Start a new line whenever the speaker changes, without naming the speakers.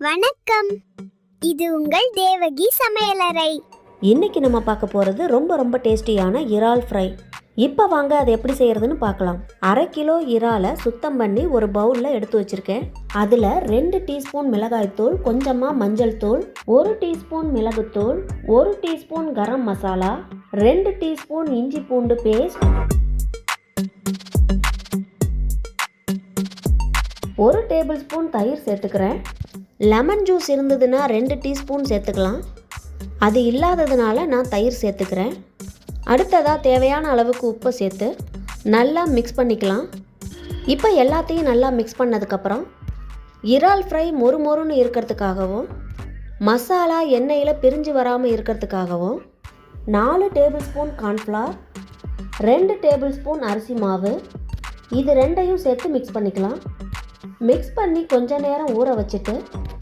வணக்கம். இது உங்கள் தேவகி சமையலறை.
இன்னைக்கு நம்ம பார்க்க போகிறது ரொம்ப ரொம்ப டேஸ்டியான இறால் ஃப்ரை. இப்போ வாங்க அதை எப்படி செய்யறதுன்னு பார்க்கலாம். அரை கிலோ இறாலை சுத்தம் பண்ணி ஒரு பவுலில் எடுத்து வச்சிருக்கேன். அதில் ரெண்டு டீஸ்பூன் மிளகாய்த்தூள் கொஞ்சமாக மஞ்சள் தூள் ஒரு டீஸ்பூன் மிளகுத்தூள் ஒரு டீஸ்பூன் கரம் மசாலா ரெண்டு டீஸ்பூன் இஞ்சி பூண்டு பேஸ்ட் ஒரு டேபிள் ஸ்பூன் தயிர் சேர்த்துக்கிறேன். லெமன் ஜூஸ் இருந்ததுன்னா ரெண்டு டீஸ்பூன் சேர்த்துக்கலாம். அது இல்லாததுனால நான் தயிர் சேர்த்துக்கிறேன். அடுத்ததாக தேவையான அளவுக்கு உப்பை சேர்த்து நல்லா மிக்ஸ் பண்ணிக்கலாம். இப்போ எல்லாத்தையும் நல்லா மிக்ஸ் பண்ணதுக்கப்புறம் இறால் ஃப்ரை மொறு மொறுன்னு இருக்கிறதுக்காகவும் மசாலா எண்ணெயில் பிரிஞ்சு வராமல் இருக்கிறதுக்காகவும் நாலு டேபிள் ஸ்பூன் கார்ன்ஃப்ளவர் ரெண்டு டேபிள் ஸ்பூன் அரிசி மாவு இது ரெண்டையும் சேர்த்து மிக்ஸ் பண்ணிக்கலாம். மிக்ஸ் பண்ணி கொஞ்ச நேரம் ஊற வச்சுட்டு